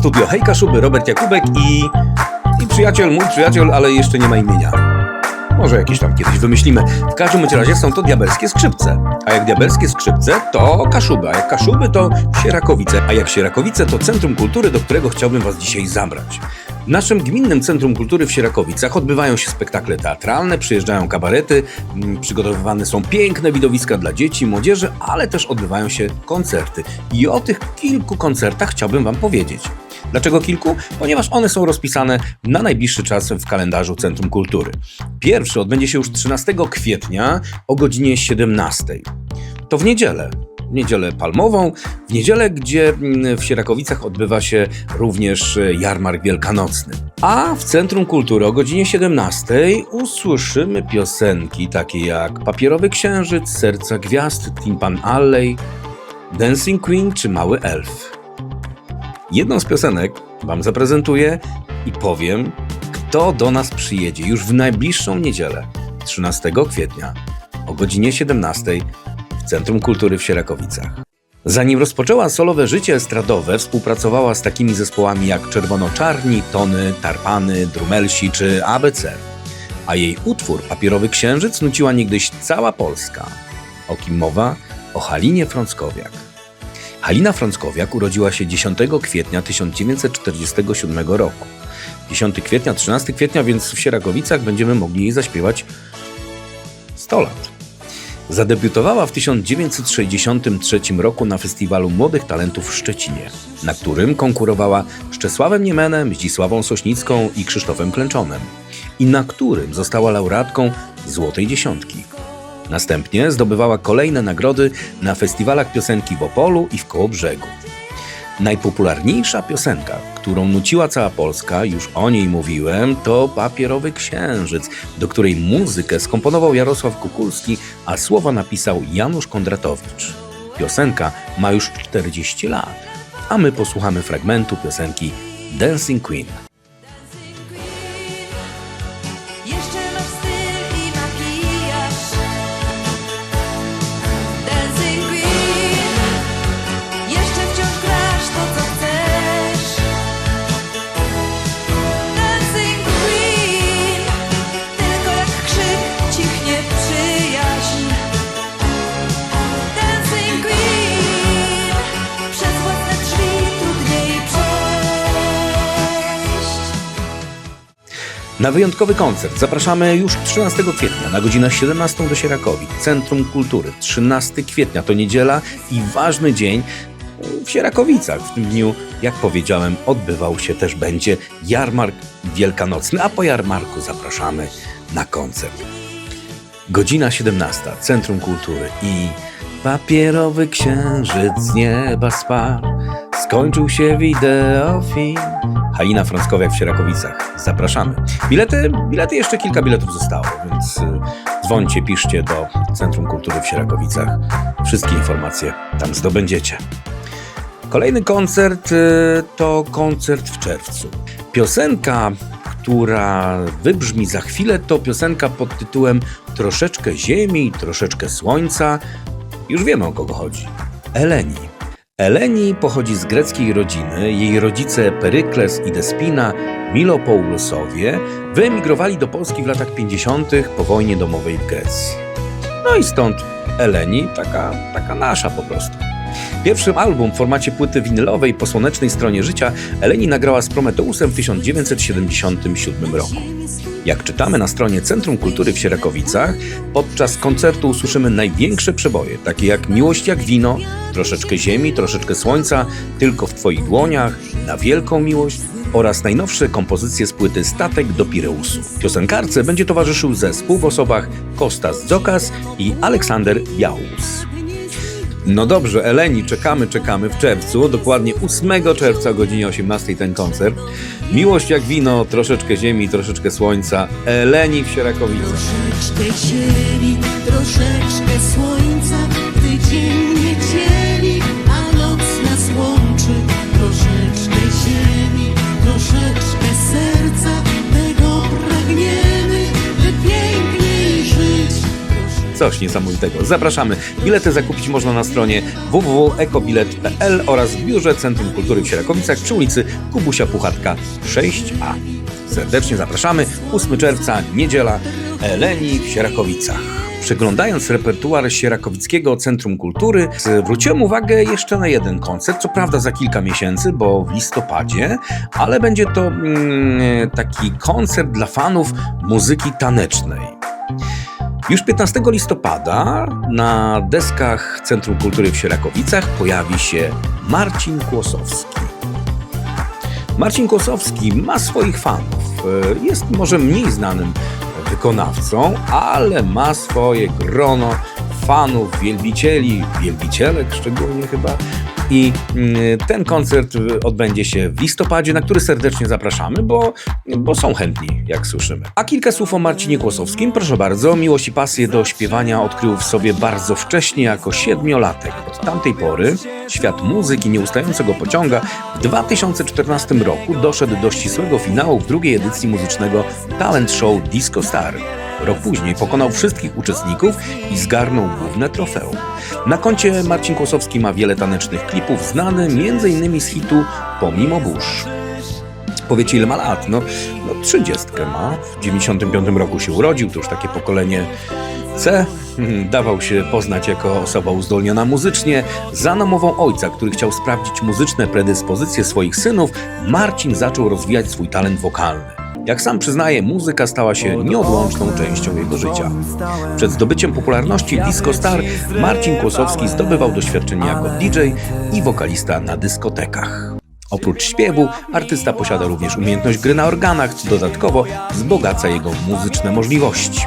studio Hej Kaszuby, Robert Jakubek i, i przyjaciel, mój przyjaciel, ale jeszcze nie ma imienia. Może jakiś tam kiedyś wymyślimy. W każdym razie są to diabelskie skrzypce. A jak diabelskie skrzypce, to Kaszuby. A jak Kaszuby, to Sierakowice. A jak Sierakowice, to Centrum Kultury, do którego chciałbym Was dzisiaj zabrać. W naszym gminnym Centrum Kultury w Sierakowicach odbywają się spektakle teatralne, przyjeżdżają kabarety, mm, przygotowywane są piękne widowiska dla dzieci młodzieży, ale też odbywają się koncerty. I o tych kilku koncertach chciałbym Wam powiedzieć. Dlaczego kilku? Ponieważ one są rozpisane na najbliższy czas w kalendarzu Centrum Kultury. Pierwszy odbędzie się już 13 kwietnia o godzinie 17. To w niedzielę. W niedzielę palmową, w niedzielę, gdzie mm, w Sierakowicach odbywa się również e, jarmark wielkanocny. A w Centrum Kultury o godzinie 17 usłyszymy piosenki takie jak Papierowy Księżyc, Serca Gwiazd, Timpan Alley, Dancing Queen czy Mały Elf. Jedną z piosenek Wam zaprezentuję i powiem, kto do nas przyjedzie już w najbliższą niedzielę, 13 kwietnia o godzinie 17 w Centrum Kultury w Sierakowicach. Zanim rozpoczęła solowe życie estradowe, współpracowała z takimi zespołami jak Czerwono-Czarni, Tony, Tarpany, Drumelsi czy ABC. A jej utwór Papierowy Księżyc nuciła niegdyś cała Polska. O kim mowa? O Halinie Frąckowiak. Halina Frąckowiak urodziła się 10 kwietnia 1947 roku. 10 kwietnia, 13 kwietnia, więc w Sierakowicach będziemy mogli jej zaśpiewać 100 lat. Zadebiutowała w 1963 roku na Festiwalu Młodych Talentów w Szczecinie, na którym konkurowała z Czesławem Niemenem, Zdzisławą Sośnicką i Krzysztofem Klęczonem i na którym została laureatką Złotej Dziesiątki. Następnie zdobywała kolejne nagrody na festiwalach piosenki w Opolu i w Kołobrzegu. Najpopularniejsza piosenka, którą nuciła cała Polska, już o niej mówiłem, to Papierowy Księżyc, do której muzykę skomponował Jarosław Kukulski, a słowa napisał Janusz Kondratowicz. Piosenka ma już 40 lat, a my posłuchamy fragmentu piosenki Dancing Queen. Na wyjątkowy koncert zapraszamy już 13 kwietnia na godzinę 17 do Sierakowi, Centrum Kultury. 13 kwietnia to niedziela i ważny dzień w Sierakowicach. W tym dniu, jak powiedziałem, odbywał się też będzie jarmark wielkanocny, a po jarmarku zapraszamy na koncert. Godzina 17, Centrum Kultury i papierowy księżyc z nieba spadł. Skończył się wideofilm. Halina Frąckowiak w Sierakowicach. Zapraszamy. Bilety, bilety jeszcze kilka biletów zostało, więc y, dzwońcie, piszcie do Centrum Kultury w Sierakowicach. Wszystkie informacje tam zdobędziecie. Kolejny koncert y, to koncert w czerwcu. Piosenka, która wybrzmi za chwilę, to piosenka pod tytułem Troszeczkę ziemi, troszeczkę słońca. Już wiemy o kogo chodzi. Eleni. Eleni pochodzi z greckiej rodziny. Jej rodzice Perykles i Despina, Milopoulusowie, wyemigrowali do Polski w latach 50. po wojnie domowej w Grecji. No i stąd Eleni, taka, taka nasza po prostu. Pierwszy album w formacie płyty winylowej po słonecznej stronie życia Eleni nagrała z Prometeusem w 1977 roku. Jak czytamy na stronie Centrum Kultury w Sierakowicach, podczas koncertu usłyszymy największe przeboje, takie jak Miłość jak wino, Troszeczkę ziemi, troszeczkę słońca, Tylko w Twoich dłoniach, Na wielką miłość oraz najnowsze kompozycje z płyty Statek do Pireusu. Piosenkarce będzie towarzyszył zespół w osobach Kostas Dzokas i Aleksander Białus. No dobrze, Eleni, czekamy, czekamy w czerwcu, dokładnie 8 czerwca o godzinie 18 ten koncert. Miłość jak wino, troszeczkę ziemi, troszeczkę słońca. Eleni w Sierakowicach. Troszeczkę ziemi, troszeczkę słońca, Coś niesamowitego. Zapraszamy. Bilety zakupić można na stronie www.ekobilet.pl oraz w Biurze Centrum Kultury w Sierakowicach przy ulicy Kubusia Puchatka 6A. Serdecznie zapraszamy. 8 czerwca, niedziela, Eleni w Sierakowicach. Przeglądając repertuar Sierakowickiego Centrum Kultury, zwróciłem uwagę jeszcze na jeden koncert, co prawda za kilka miesięcy, bo w listopadzie, ale będzie to mm, taki koncert dla fanów muzyki tanecznej. Już 15 listopada na deskach Centrum Kultury w Sierakowicach pojawi się Marcin Kłosowski. Marcin Kłosowski ma swoich fanów. Jest może mniej znanym wykonawcą, ale ma swoje grono fanów, wielbicieli, wielbicielek szczególnie chyba. I mm, ten koncert y, odbędzie się w listopadzie, na który serdecznie zapraszamy, bo, bo są chętni, jak słyszymy. A kilka słów o Marcinie Kłosowskim. Proszę bardzo, miłość i pasję do śpiewania odkrył w sobie bardzo wcześnie, jako siedmiolatek. Od tamtej pory świat muzyki nieustająco go pociąga. W 2014 roku doszedł do ścisłego finału w drugiej edycji muzycznego talent show Disco Star. Rok później pokonał wszystkich uczestników i zgarnął główne trofeum. Na koncie Marcin Kłosowski ma wiele tanecznych klipów, znany m.in. z hitu Pomimo burz. Powiecie, ile ma lat? No, no 30 ma. W 95 roku się urodził, to już takie pokolenie C. Hmm, Dawał się poznać jako osoba uzdolniona muzycznie. Za namową ojca, który chciał sprawdzić muzyczne predyspozycje swoich synów, Marcin zaczął rozwijać swój talent wokalny. Jak sam przyznaje, muzyka stała się nieodłączną częścią jego życia. Przed zdobyciem popularności Disco Star Marcin Kłosowski zdobywał doświadczenie jako DJ i wokalista na dyskotekach. Oprócz śpiewu, artysta posiada również umiejętność gry na organach, co dodatkowo wzbogaca jego muzyczne możliwości.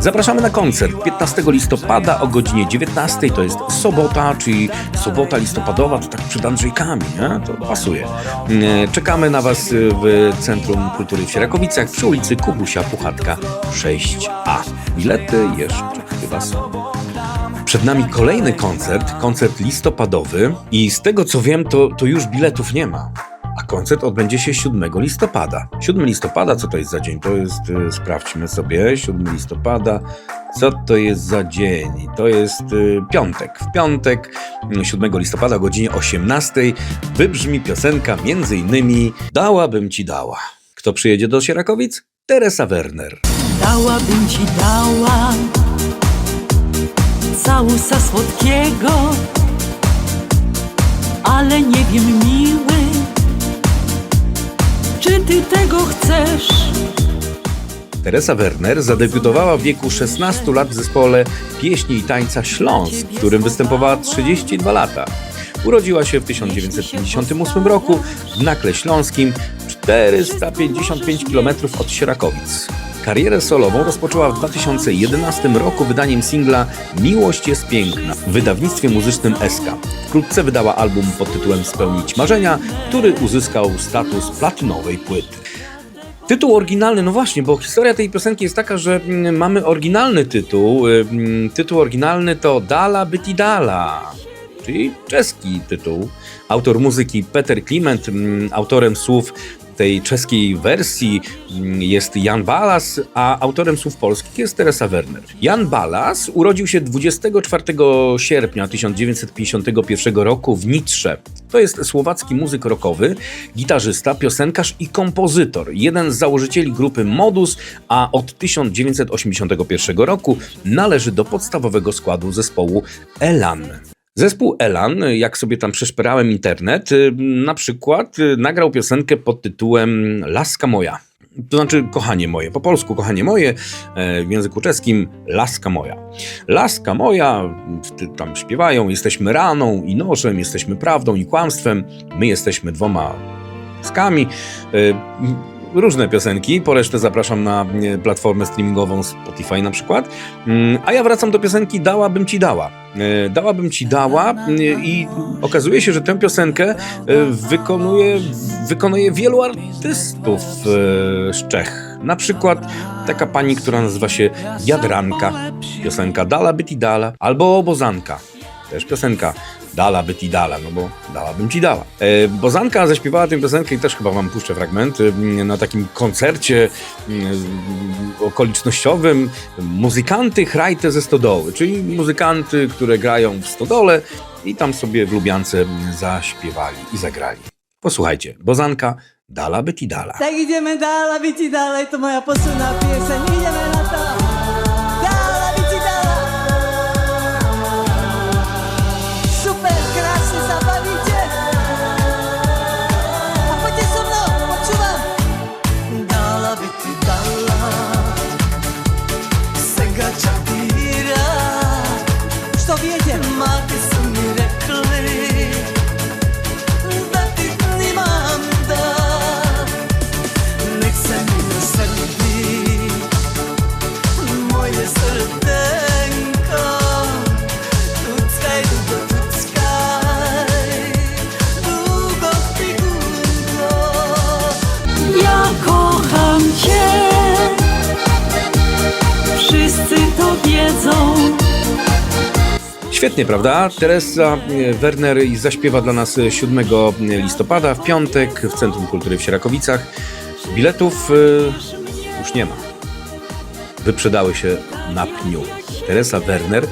Zapraszamy na koncert 15 listopada o godzinie 19. To jest sobota, czyli sobota listopadowa, to tak przed Andrzejkami, nie? To pasuje. Mm, Czekamy na Was w Centrum Kultury w Sierakowicach przy ulicy Kubusia Puchatka 6A. Bilety jeszcze chyba są. Przed nami kolejny koncert, koncert listopadowy i z tego co wiem, to, to już biletów nie ma. Koncert odbędzie się 7 listopada. 7 listopada, co to jest za dzień? To jest, y, sprawdźmy sobie, 7 listopada, co to jest za dzień? To jest y, piątek. W piątek, y, 7 listopada o godzinie 18 wybrzmi piosenka między innymi Dałabym ci dała. Kto przyjedzie do Sierakowic? Teresa Werner. Dałabym ci dała całusa słodkiego, ale nie wiem czy ty tego chcesz? Teresa Werner zadebiutowała w wieku 16 lat w zespole pieśni i tańca Śląsk, w którym występowała 32 lata. Urodziła się w 1958 roku w Nakle Śląskim, 455 km od Sierakowic. Karierę solową rozpoczęła w 2011 roku wydaniem singla Miłość jest piękna w wydawnictwie muzycznym SK. Wkrótce wydała album pod tytułem Spełnić marzenia, który uzyskał status platynowej płyty. Tytuł oryginalny, no właśnie, bo historia tej piosenki jest taka, że mm, mamy oryginalny tytuł. Ym, Tytuł oryginalny to Dala Byti Dala, czyli czeski tytuł. Autor muzyki Peter Kliment, mm, autorem słów tej czeskiej wersji mm, jest Jan Balas, a autorem słów polskich jest Teresa Werner. Jan Balas urodził się 24 sierpnia 1951 roku w Nitrze. To jest słowacki muzyk rockowy, gitarzysta, piosenkarz i kompozytor. Jeden z założycieli grupy Modus, a od 1981 roku należy do podstawowego składu zespołu Elan. Zespół Elan, jak sobie tam przeszperałem internet, y, na przykład y, nagrał piosenkę pod tytułem Laska moja. To znaczy kochanie moje, po polsku kochanie moje, e, w języku czeskim laska moja. Laska moja, tam śpiewają, jesteśmy raną i nożem, jesteśmy prawdą i kłamstwem, my jesteśmy dwoma skami. Różne piosenki, po resztę zapraszam na e, platformę streamingową Spotify na przykład. Mm, A ja wracam do piosenki Dałabym ci dała. E, Dałabym ci dała e, i okazuje się, że tę piosenkę wykonuje, wykonuje wielu artystów z Czech. Na przykład taka pani, która nazywa się Jadranka. Piosenka Dala by ti dala. Albo Bozanka. Też piosenka Dala by ti dala, no bo dałabym ci dała. E, Bozanka zaśpiewała tę piosenkę i też chyba wam puszczę fragment na takim koncercie okolicznościowym Muzykanty hrajte ze stodoły, czyli muzykanty, które grają w stodole i tam sobie w Lubiance zaśpiewali i zagrali. Posłuchajcie, Bozanka Dala by ti dala. Tak idziemy dala, bici dalej, to moja posłuna pioseň, idziemy Świetnie, prawda? Teresa e, Werner zaśpiewa dla nas 7 listopada w piątek w Centrum Kultury w Sierakowicach. Biletów e, już nie ma. Wyprzedały się na pniu. Teresa Werner,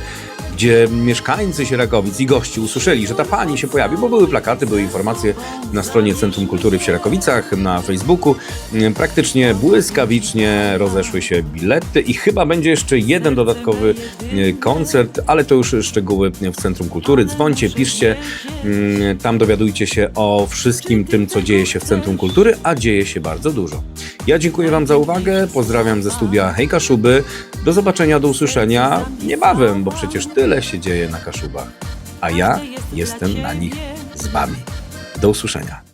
gdzie mieszkańcy Sierakowic i gości usłyszeli, że ta pani się pojawi, bo były plakaty, były informacje na stronie Centrum Kultury w Sierakowicach, na Facebooku. E, Praktycznie błyskawicznie rozeszły się bilety i chyba będzie jeszcze jeden dodatkowy e, koncert, ale to już szczegóły w Centrum Kultury. Dzwońcie, piszcie, mm, tam dowiadujcie się o wszystkim tym, co dzieje się w Centrum Kultury, a dzieje się bardzo dużo. Ja dziękuję Wam za uwagę, pozdrawiam ze studia Hej Kaszuby, do zobaczenia, do usłyszenia niebawem, bo przecież tyle się dzieje na Kaszubach, a ja jestem na nich z Wami. Do usłyszenia.